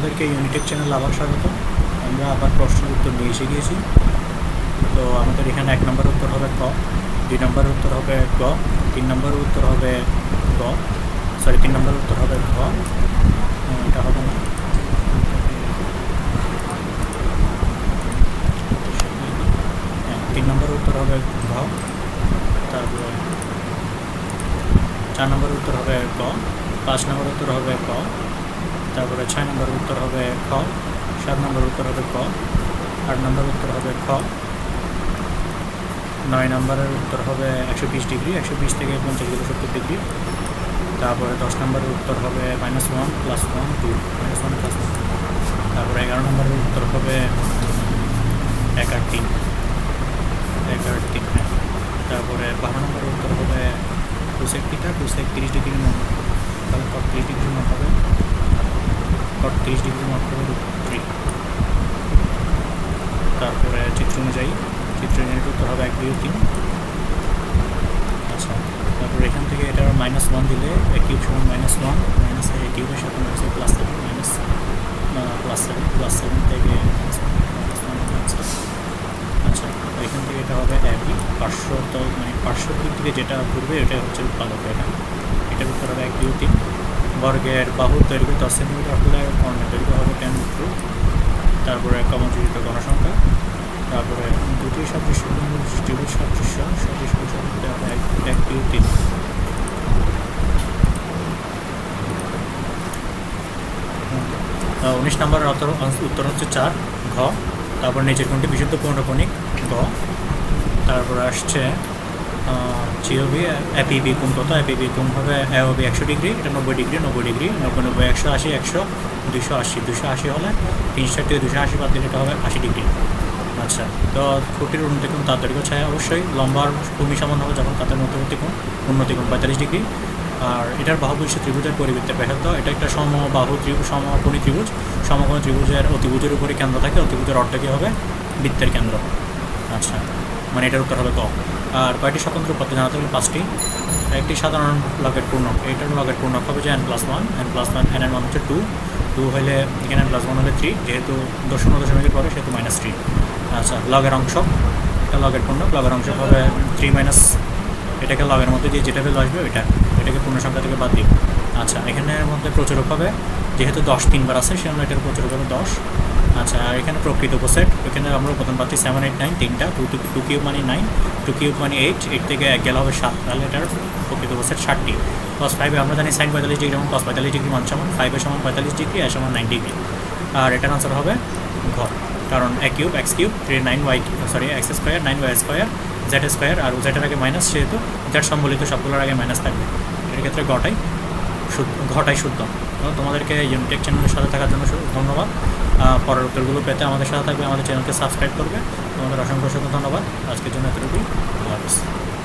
তোমাদেরকে ইউনিটেক চ্যানেল আবার স্বাগত। আমরা আবার প্রশ্নের উত্তর নিয়ে এসে গিয়েছি। তো আমাদের এখানে এক নম্বর উত্তর হবে ক দুই নম্বর উত্তর হবে গ তিন নম্বর উত্তর হবে গ সরি তিন নম্বর উত্তর হবে ঘ। আহ, এটা হবে না। হ্যাঁ, তিন নম্বর উত্তর হবে ঘ তারপরে চার নম্বর উত্তর হবে ক পাঁচ নম্বর উত্তর হবে ক। তারপরে ছয় নম্বরের উত্তর হবে খ, সাত নম্বর উত্তর হবে ক, আট নম্বর উত্তর হবে খ, নয় নম্বরের উত্তর হবে একশো বিশ ডিগ্রি, একশো বিশ থেকে পঞ্চাশ ডিগ্রি সত্তর ডিগ্রি। তারপরে দশ নম্বরের উত্তর হবে minus one plus one two minus one plus one তারপরে এগারো নম্বরের উত্তর হবে এক আট তিন এক আট তিন তারপরে বারো নম্বরের উত্তর হবে কুসেক থিটা কুসেক তিরিশ ডিগ্রি মন তাহলে তিরিশ ডিগ্রি মন হবে। কট তিরিশ ডিগ্রি রুট থ্রি তারপরে চিত্র অনুযায়ী চিত্র অনুযায়ী উত্তর হবে এক দুই তিন। আচ্ছা তারপরে এখান থেকে এটা মাইনাস ওয়ান দিলে কিউব সমান মাইনাস ওয়ান মাইনাস কিউবের সাথে minus plus seven minus plus seven plus seven থেকে। আচ্ছা এখান থেকে এটা হবে একই পাঁচশো মানে পাঁচশোর দিক থেকে যেটা ঘুরবে, এটা হচ্ছে উৎপাদক এটা এটার উত্তর হবে এক দুই তিন। বর্গের বাহুর দৈর্ঘ্য দশ সেন্টিমিটার হলে কর্ণের দৈর্ঘ্য হবে টেন টু তারপরে কমজুরিত গণসংখ্যা তারপরে দুটি সদৃশ্য ত্রিভুজ সদৃশ্য সদৃশ্য এক দুই, তিন। উনিশ নম্বর উত্তর হচ্ছে চার, ঘ, তারপর নিচের কোনটি বিশুদ্ধ পৌনকণিক ঘ, তারপর আসছে জিওবি অ্যাপিবি কোণ কত? অ্যাপিবি কোণ হবে এওবি একশো ডিগ্রি, এটা নব্বই ডিগ্রি নব্বই ডিগ্রি, নব্বই নব্বই, একশো আশি, একশো দুশো আশি দুশো আশি হলে তিনশো ষাট থেকে দুশো আশি বাদ দিলে এটা হবে আশি ডিগ্রি। আচ্ছা তো খুঁটির উন্নতি কোণ তার দৈর্ঘ্য ছায় অবশ্যই। লম্বার ভূমি সমান হবে যখন তাদের মধ্যবর্তী কোণ, উন্নতি কোণ পঁয়তাল্লিশ ডিগ্রি। আর এটার বাহু বৈশ্য ত্রিভুজের পরিবৃত্তে ব্যাহত এটা একটা সমবাহু ত্রিভুজ সমকোণী ত্রিভুজ। সমকোণী ত্রিভুজের অতিভুজের উপরে কেন্দ্র থাকে, অতিভুজের অর্ধ কী হবে বৃত্তের কেন্দ্র। আচ্ছা মানে এটার উত্তর হবে ক। আর কয়টি স্বতন্ত্র পথে জানাতে হলে পাঁচটি। একটি সাধারণ লগের পূর্ণক এইটার লগের পূর্ণক হবে যে n plus one n plus one n n মান হচ্ছে টু টু হলে এখানে এন প্লাস ওয়ান হলে থ্রি যেহেতু দশম দশমিকের পরে, সেহেতু মাইনাস থ্রি আচ্ছা লগের অংশ। এটা লগের পূর্ণক লগের অংশ হবে থ্রি মাইনাস এটাকে লগের মধ্যে দিয়ে যেটা ভ্যালু আসবে ওইটা, এটাকে পূর্ণ সংখ্যা থেকে বাদ দিই। আচ্ছা এখানের মধ্যে প্রচুরক হবে, যেহেতু দশ তিনবার আছে, সেজন্য এটার প্রচুরক হবে দশ। আচ্ছা আর এখানে প্রকৃত উপসেট এখানে আমরা প্রথম পাচ্ছি সেভেন এইট নাইন তিনটা টু টু কিউব মানে নাইন টু কিউব মানে এইট এইট থেকে এক গেলে হবে সাত, তাহলে এটার প্রকৃত উপসেট ষাটটি। কস ফাইভে আমরা জানি সাইন পঁয়তাল্লিশ ডিগ্রি যেমন কস পঁয়তাল্লিশ ডিগ্রি মান সমান ফাইভের সমান পঁয়তাল্লিশ ডিগ্রি আর সমান নাইন ডিগ্রি আর এটার আনসার হবে ঘ কারণ a cube, x cube three nine y sorry x square nine y square z square আর জেডের আগে মাইনাস যেহেতু জেড সম্বলিত সবগুলোর আগে মাইনাস থাকবে। এর ক্ষেত্রে ঘটাই ঘটাই শুদ্ধ। তো তোমাদেরকে ইউনিটেক চ্যানেলের সাথে থাকার জন্য ধন্যবাদ। পরের উত্তরগুলো পেতে আমাদের সাথে থাকবে, আমাদের চ্যানেলকে সাবস্ক্রাইব করবে। তোমাদের অসংখ্য অসংখ্য ধন্যবাদ। আজকের জন্য এতটুকুই। আল্লাহ